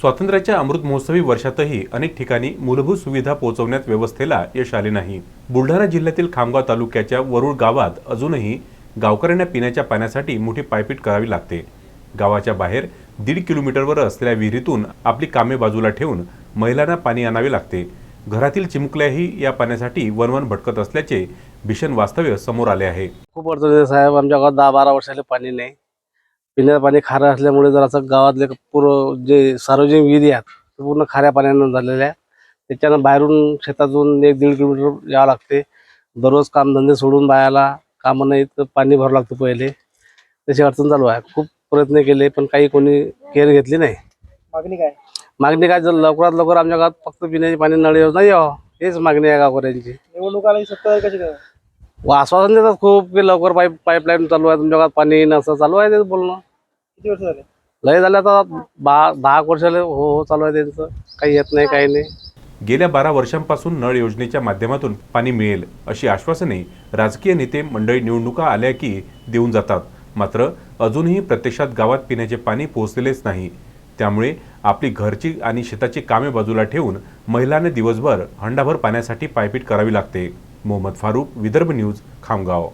स्वातंत्र्याच्या अमृत महोत्सवी वर्षातही अनेक ठिकाणी मूलभूत सुविधा पोहोचवण्यात व्यवस्थेला यश आले नाही. बुलढाणा जिल्ह्यातील खामगाव तालुक्याच्या वरुळ गावात अजूनही गावकऱ्यांना पिण्याच्या पाण्यासाठी मोठी पायपीट करावी लागते. गावाच्या बाहेर दीड किलोमीटरवर असलेल्या विहिरीतून आपली कामे बाजूला ठेवून महिलांना पाणी आणावे लागते. घरातील चिमुकल्याही या पाण्यासाठी वनवन भटकत असल्याचे भीषण वास्तव्य समोर आले आहे. खूप अडचण साहेब. आमच्या गावात दहा बारा वर्षाला पाणी नाही. पिण्याचं पाणी खारं असल्यामुळे जर असं गावातले पूर्ण जे सार्वजनिक विहिरी आहेत ते पूर्ण खाऱ्या पाण्यानं झालेल्या आहे त्याच्यानं बाहेरून शेतातून एक दीड किलोमीटर यावं लागते. दररोज कामधंदे सोडून बायाला कामं नाही तर पाणी भरावं लागतं पहिले. त्याची अडचण चालू आहे. खूप प्रयत्न केले पण काही कोणी केअर घेतली नाही. मागणी काय? मागणी काय? जर लवकरात लवकर आमच्या गावात फक्त पिण्याची पाणी नळ योजना यावं हेच मागणी आहे गावकऱ्यांची. निवडणूक आली सत्ता आहे कशी काय? व आश्वासन देतात खूप की लवकर पाईप पाईपलाईन चालू आहे. तुमच्या गावात पाणी येईन असं चालू आहे त्याचं बोलणं. किती वर्ष झाले? लय झालं आता बा दहा एक वर्षाला हो हो चालू आहे त्यांचं. काही येत नाही काही नाही. गेल्या बारा वर्षांपासून नळ योजनेच्या माध्यमातून पाणी मिळेल अशी आश्वासने राजकीय नेते मंडळी निवडणुका आल्या की देऊन जातात. मात्र अजूनही प्रत्यक्षात गावात पिण्याचे पाणी पोहोचलेलेच नाही. त्यामुळे आपली घरची आणि शेताची कामे बाजूला ठेवून महिलांना दिवसभर हंडाभर पाण्यासाठी पायपीट करावी लागते. मोहम्मद फारूक विदर्भ न्यूज खामगाव.